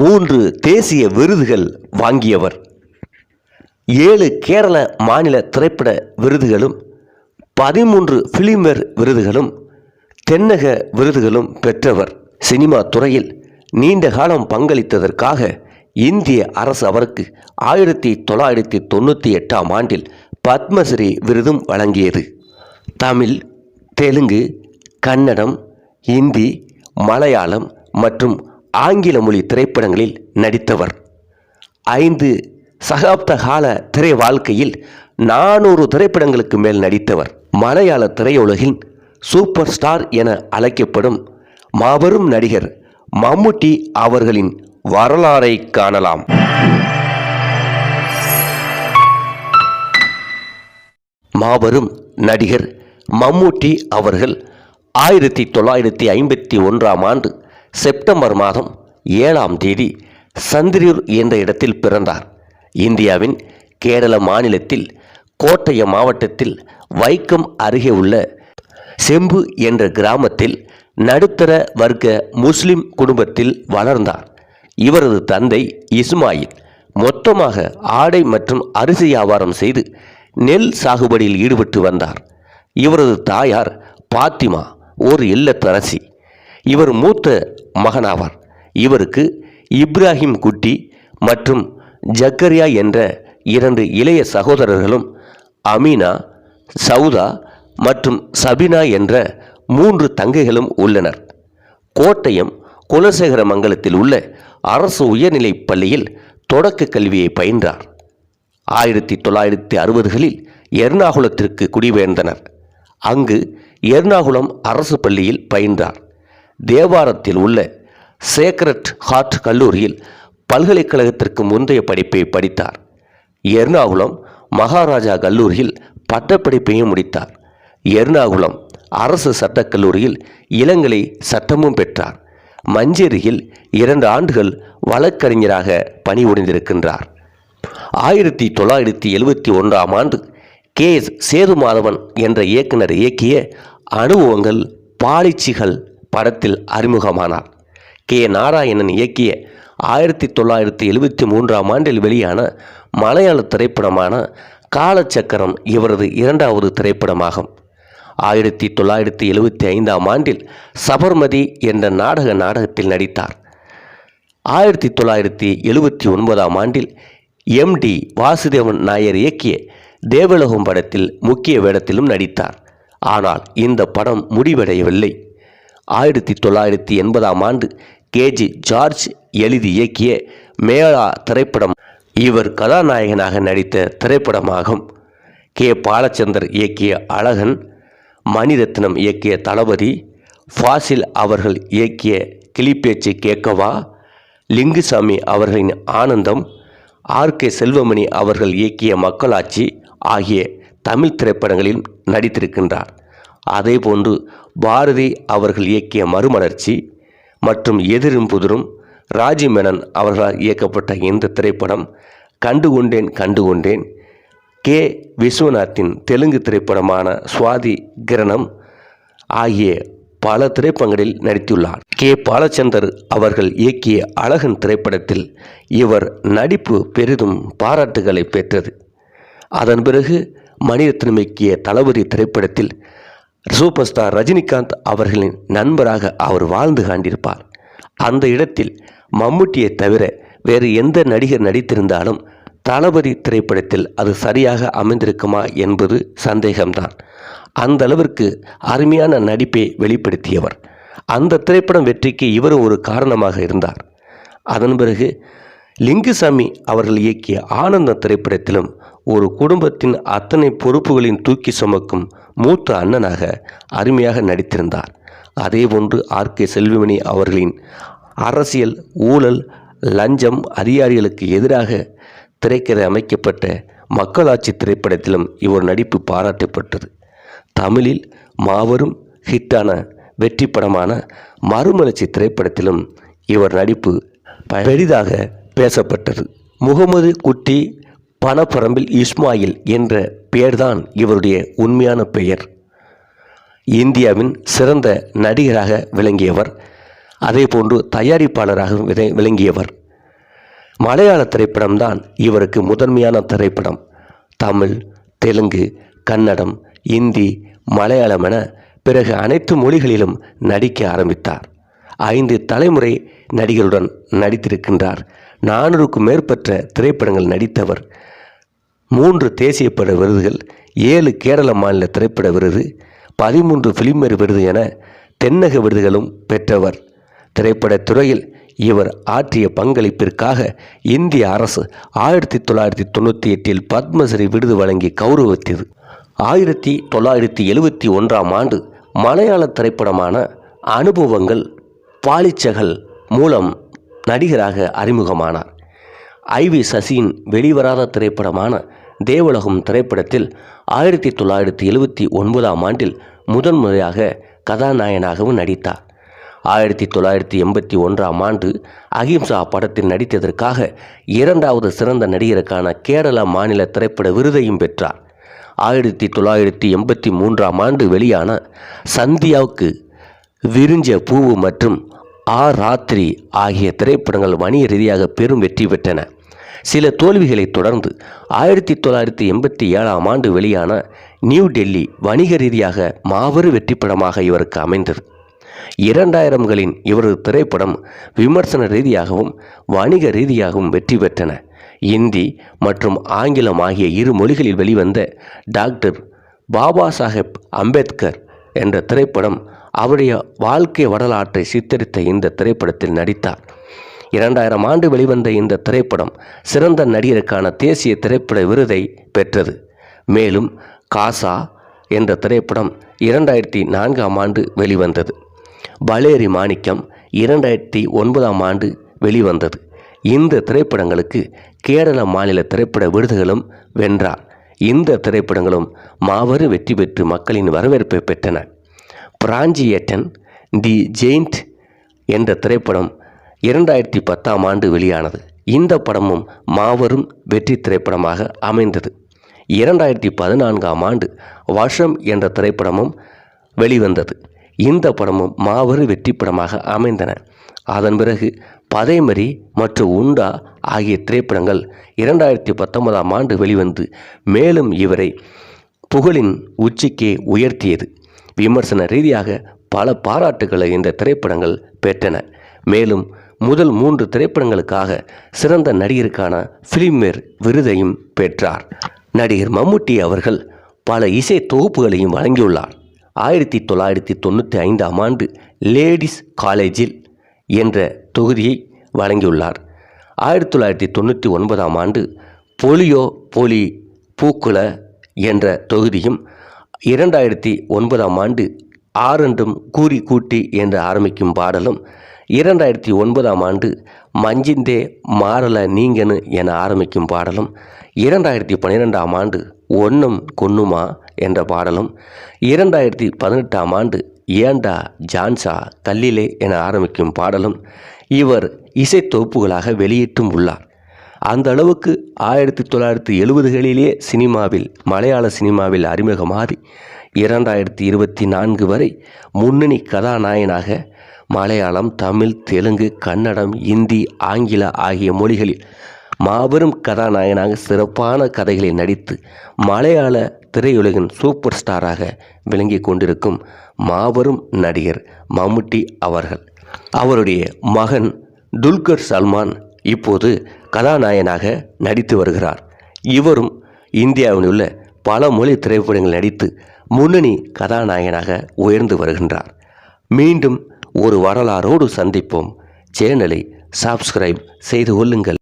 மூன்று தேசிய விருதுகள் வாங்கியவர். ஏழு கேரள மாநில திரைப்பட விருதுகளும் பதிமூன்று பிலிம்வேர் விருதுகளும் தென்னக விருதுகளும் பெற்றவர். சினிமா துறையில் நீண்ட காலம் பங்களித்ததற்காக இந்திய அரசு அவருக்கு ஆயிரத்தி தொள்ளாயிரத்தி தொண்ணூற்றி எட்டாம் ஆண்டில் பத்மஸ்ரீ விருதும் வழங்கியது. தமிழ் தெலுங்கு கன்னடம் இந்தி மலையாளம் மற்றும் ஆங்கில மொழி திரைப்படங்களில் நடித்தவர். ஐந்து சகாப்த கால திரை வாழ்க்கையில் நானூறு திரைப்படங்களுக்கு மேல் நடித்தவர். மலையாள திரையுலகின் சூப்பர் ஸ்டார் என அழைக்கப்படும் மாபெரும் நடிகர் மம்முட்டி அவர்களின் வரலாறை காணலாம். மாபெரும் நடிகர் மம்முட்டி அவர்கள் ஆயிரத்தி தொள்ளாயிரத்தி ஐம்பத்தி ஒன்றாம் ஆண்டு செப்டம்பர் மாதம் ஏழாம் தேதி சந்திரூர் என்ற இடத்தில் பிறந்தார். இந்தியாவின் கேரள மாநிலத்தில் கோட்டயம் மாவட்டத்தில் வைக்கம் அருகே உள்ள செம்பு என்ற கிராமத்தில் நடுத்தர வர்க்க முஸ்லிம் குடும்பத்தில் வளர்ந்தார். இவரது தந்தை இஸ்மாயில் மொத்தமாக ஆடை மற்றும் அரிசி வியாபாரம் செய்து நெல் சாகுபடியில் ஈடுபட்டு வந்தார். இவரது தாயார் பாத்திமா ஒரு இல்லத்தரசி. இவர் மூத்த மகனாவார் இவருக்கு இப்ராஹிம் குட்டி மற்றும் ஜக்கரியா என்ற இரண்டு இளைய சகோதரர்களும் அமீனா சவுதா மற்றும் சபினா என்ற மூன்று தங்கைகளும் உள்ளனர். கோட்டயம் குலசேகர மங்கலத்தில் உள்ள அரசு உயர்நிலைப் பள்ளியில் தொடக்க கல்வியை பயின்றார். ஆயிரத்தி தொள்ளாயிரத்தி அறுபதுகளில் எர்ணாகுளத்திற்கு குடிபெயர்ந்தனர். அங்கு எர்ணாகுளம் அரசு பள்ளியில் பயின்றார். தேவாரத்தில் உள்ள சேக்ரட் ஹார்ட் கல்லூரியில் பல்கலைக்கழகத்திற்கு முந்தைய படிப்பை படித்தார். எர்ணாகுளம் மகாராஜா கல்லூரியில் பட்டப்படிப்பையும் முடித்தார். எர்ணாகுளம் அரசு சட்டக் கல்லூரியில் இளங்கலை சட்டமும் பெற்றார். மஞ்சேரியில் இரண்டு ஆண்டுகள் வழக்கறிஞராக பணிபுரிந்திருக்கின்றார். ஆயிரத்தி தொள்ளாயிரத்தி எழுபத்தி ஒன்றாம் ஆண்டு கே எஸ் சேதுமாதவன் என்ற இயக்குனர் இயக்கிய அனுபவங்கள் பாலிச்சிகள் படத்தில் அறிமுகமானார். கே. நாராயணன் இயக்கிய ஆயிரத்தி தொள்ளாயிரத்தி எழுபத்தி மூன்றாம் ஆண்டில் வெளியான மலையாள திரைப்படமான காலச்சக்கரம் இவரது இரண்டாவது திரைப்படமாகும். ஆயிரத்தி தொள்ளாயிரத்தி எழுபத்தி ஐந்தாம் ஆண்டில் சபர்மதி என்ற நாடக நாடகத்தில் நடித்தார். ஆயிரத்தி தொள்ளாயிரத்தி எழுபத்தி ஒன்பதாம் ஆண்டில் எம்டி வாசுதேவன் நாயர் இயக்கிய தேவலோகம் படத்தில் முக்கிய வேடத்திலும் நடித்தார். ஆனால் இந்த படம் முடிவடையவில்லை. ஆயிரத்தி தொள்ளாயிரத்தி எண்பதாம் ஆண்டு கேஜி ஜார்ஜ் எழுதி இயக்கிய மேளா திரைப்படம் இவர் கதாநாயகனாக நடித்த திரைப்படமாகும். கே. பாலச்சந்தர் இயக்கிய அழகன் மணிரத்னம் இயக்கிய தளபதி ஃபாசில் அவர்கள் இயக்கிய கிளிப்பேச்சு கேட்கவா லிங்குசாமி அவர்களின் ஆனந்தம் ஆர். கே. செல்வமணி அவர்கள் இயக்கிய மக்களாட்சி ஆகிய தமிழ் திரைப்படங்களில் நடித்திருக்கின்றார். அதேபோன்று பாரதி அவர்கள் இயக்கிய மறுமலர்ச்சி மற்றும் எதிரும் புதிரும் ராஜி மேனன் அவர்களால் இயக்கப்பட்ட இந்த திரைப்படம் கண்டுகொண்டேன் கண்டுகொண்டேன் கே. விஸ்வநாத்தின் தெலுங்கு திரைப்படமான சுவாதி கிரணம் ஆகிய பல திரைப்படங்களில் நடித்துள்ளார். கே. பாலச்சந்தர் அவர்கள் இயக்கிய அழகன் திரைப்படத்தில் இவர் நடிப்பு பெரிதும் பாராட்டுகளை பெற்றது. அதன் பிறகு மணிரத்னம் இயக்கிய தளபதி திரைப்படத்தில் சூப்பர் ஸ்டார் ரஜினிகாந்த் அவர்களின் நண்பராக அவர் வாழ்ந்து காண்டிருப்பார். அந்த இடத்தில் மம்முட்டியை தவிர வேறு எந்த நடிகர் நடித்திருந்தாலும் தளபதி திரைப்படத்தில் அது சரியாக அமைந்திருக்குமா என்பது சந்தேகம்தான். அந்த அளவிற்கு அருமையான நடிப்பை வெளிப்படுத்தியவர். அந்த திரைப்படம் வெற்றிக்கு இவரும் ஒரு காரணமாக இருந்தார். அதன் பிறகு லிங்குசாமி அவர்கள் இயக்கிய ஆனந்த திரைப்படத்திலும் ஒரு குடும்பத்தின் அத்தனை பொறுப்புகளின் தூக்கி சுமக்கும் மூத்த அண்ணனாக அருமையாக நடித்திருந்தார். அதேபோன்று ஆர். கே. செல்விமணி அவர்களின் அரசியல் ஊழல் லஞ்சம் அதிகாரிகளுக்கு எதிராக திரைக்கதை அமைக்கப்பட்ட மக்களாட்சி திரைப்படத்திலும் இவர் நடிப்பு பாராட்டப்பட்டது. தமிழில் மாபெரும் ஹிட்டான வெற்றி படமான மறுமலர்ச்சி திரைப்படத்திலும் இவர் நடிப்பு பெரிதாக பேசப்பட்டது. முகமது குட்டி பணப்பரம்பில் இஸ்மாயில் என்ற பெயர்தான் இவருடைய உண்மையான பெயர். இந்தியாவின் சிறந்த நடிகராக விளங்கியவர் அதேபோன்று தயாரிப்பாளராக விள- விளங்கியவர். மலையாள திரைப்படம்தான் இவருக்கு முதன்மையான திரைப்படம். தமிழ் தெலுங்கு கன்னடம் இந்தி மலையாளம் என பிறகு அனைத்து மொழிகளிலும் நடிக்க ஆரம்பித்தார். ஐந்து தலைமுறை நடிகருடன் நடித்திருக்கின்றார். நானூறுக்கும் மேற்பட்ட திரைப்படங்கள் நடித்தவர். மூன்று தேசிய பட விருதுகள் ஏழு கேரள மாநில திரைப்பட விருது பதிமூன்று பிலிமேர் விருது என தென்னக விருதுகளும் பெற்றவர். திரைப்படத் துறையில் இவர் ஆற்றிய பங்களிப்பிற்காக இந்திய அரசு ஆயிரத்தி தொள்ளாயிரத்தி தொண்ணூற்றி எட்டில் பத்மஸ்ரீ விருது வழங்கி கௌரவித்தது. ஆயிரத்தி தொள்ளாயிரத்தி எழுவத்தி ஒன்றாம் ஆண்டு மலையாள திரைப்படமான அனுபவங்கள் பாலிச்சகல் மூலம் நடிகராக அறிமுகமானார். ஐ வி சசியின் வெளிவராத திரைப்படமான தேவலகம் திரைப்படத்தில் ஆயிரத்தி தொள்ளாயிரத்தி எழுவத்தி ஒன்பதாம் ஆண்டில் முதன்முறையாக கதாநாயகனாகவும் நடித்தார். ஆயிரத்தி தொள்ளாயிரத்தி எண்பத்தி ஒன்றாம் ஆண்டு அகிம்சா படத்தில் நடித்ததற்காக இரண்டாவது சிறந்த நடிகருக்கான கேரள மாநில திரைப்பட விருதையும் பெற்றார். ஆயிரத்தி தொள்ளாயிரத்தி எண்பத்தி மூன்றாம் ஆண்டு வெளியான சந்தியாவுக்கு விரிஞ்ச பூவு மற்றும் ஆ ராத்திரி ஆகிய திரைப்படங்கள் வணிக ரீதியாக பெரும் வெற்றி பெற்றன. சில தோல்விகளைத் தொடர்ந்து ஆயிரத்தி தொள்ளாயிரத்தி எண்பத்தி ஏழாம் ஆண்டு வெளியான நியூ டெல்லி வணிக ரீதியாக மாபெரும் வெற்றி படமாக இவருக்கு அமைந்தது. இரண்டாயிரம்களின் இவரது திரைப்படம் விமர்சன ரீதியாகவும் வணிக ரீதியாகவும் வெற்றி பெற்றன. இந்தி மற்றும் ஆங்கிலம் ஆகிய இரு மொழிகளில் வெளிவந்த டாக்டர் பாபா சாஹேப் அம்பேத்கர் என்ற திரைப்படம் அவருடைய வாழ்க்கை வரலாற்றை சித்தரித்த இந்த திரைப்படத்தில் நடித்தார். இரண்டாயிரம் ஆண்டு வெளிவந்த இந்த திரைப்படம் சிறந்த நடிகருக்கான தேசிய திரைப்பட விருதை பெற்றது. மேலும் காசா என்ற திரைப்படம் இரண்டாயிரத்தி நான்காம் ஆண்டு வெளிவந்தது. பலேரி மாணிக்கம் இரண்டாயிரத்தி ஒன்பதாம் ஆண்டு வெளிவந்தது. இந்த திரைப்படங்களுக்கு கேரள மாநில திரைப்பட விருதுகளும் வென்றார். இந்த திரைப்படங்களும் மாபெரும் வெற்றி பெற்று மக்களின் வரவேற்பை பெற்றன. பிராஞ்சியேட்டன் தி ஜெயிண்ட் என்ற திரைப்படம் இரண்டாயிரத்தி பத்தாம் ஆண்டு வெளியானது. இந்த படமும் மாபெரும் வெற்றி திரைப்படமாக அமைந்தது. இரண்டாயிரத்தி பதினான்காம் ஆண்டு வஷம் என்ற திரைப்படமும் வெளிவந்தது. இந்த படமும் மாபெரும் வெற்றி படமாக அமைந்தன. அதன் பிறகு பதைமறி மற்றும் உண்டா ஆகிய திரைப்படங்கள் இரண்டாயிரத்தி பத்தொன்பதாம் ஆண்டு வெளிவந்து மேலும் இவரை புகழின் உச்சிக்கே உயர்த்தியது. விமர்சன ரீதியாக பல பாராட்டுகளை இந்த திரைப்படங்கள் பெற்றன. மேலும் முதல் மூன்று திரைப்படங்களுக்காக சிறந்த நடிகருக்கான ஃபிலிம்வேர் விருதையும் பெற்றார். நடிகர் மம்முட்டி அவர்கள் பல இசை தொகுப்புகளையும் வழங்கியுள்ளார். ஆயிரத்தி தொள்ளாயிரத்தி தொண்ணூற்றி ஐந்தாம் ஆண்டு லேடிஸ் காலேஜில் என்ற தொகுதியை வழங்கியுள்ளார். ஆயிரத்தி தொள்ளாயிரத்தி தொண்ணூற்றி ஒன்பதாம் ஆண்டு பொலியோ பொலி பூக்குல என்ற தொகுதியும் இரண்டாயிரத்தி ஒன்பதாம் ஆண்டு ஆறென்றும் கூறி கூட்டி என்று ஆரம்பிக்கும் பாடலும் இரண்டாயிரத்தி ஒன்பதாம் ஆண்டு மஞ்சிந்தே மாறல நீங்கனு என ஆரம்பிக்கும் பாடலும் இரண்டாயிரத்தி பன்னிரெண்டாம் ஆண்டு ஒன்றும் கொன்னுமா என்ற பாடலும் இரண்டாயிரத்தி பதினெட்டாம் ஆண்டு ஏண்டா ஜான்சா கல்லிலே என ஆரம்பிக்கும் பாடலும் இவர் இசைத்தொகுப்புகளாக வெளியிட்டும் உள்ளார். அந்த அளவுக்கு ஆயிரத்தி தொள்ளாயிரத்தி எழுபதுகளிலே சினிமாவில் மலையாள சினிமாவில் அறிமுகமாகி இரண்டாயிரத்தி இருபத்தி நான்கு வரை முன்னணி கதாநாயகனாக மலையாளம் தமிழ் தெலுங்கு கன்னடம் இந்தி ஆங்கில ஆகிய மொழிகளில் மாபெரும் கதாநாயகனாக சிறப்பான கதைகளை நடித்து மலையாள திரையுலகின் சூப்பர் ஸ்டாராக விளங்கி கொண்டிருக்கும் மாபெரும் நடிகர் மம்முட்டி அவர்கள். அவருடைய மகன் துல்கர் சல்மான் இப்போது கதாநாயகனாக நடித்து வருகிறார். இவரும் இந்தியாவில் உள்ள பல மொழி திரைப்படங்கள் நடித்து முன்னணி கதாநாயகனாக உயர்ந்து வருகின்றார். மீண்டும் ஒரு வரலாறோடு சந்திப்போம். சேனலை சப்ஸ்கிரைப் செய்து கொள்ளுங்கள்.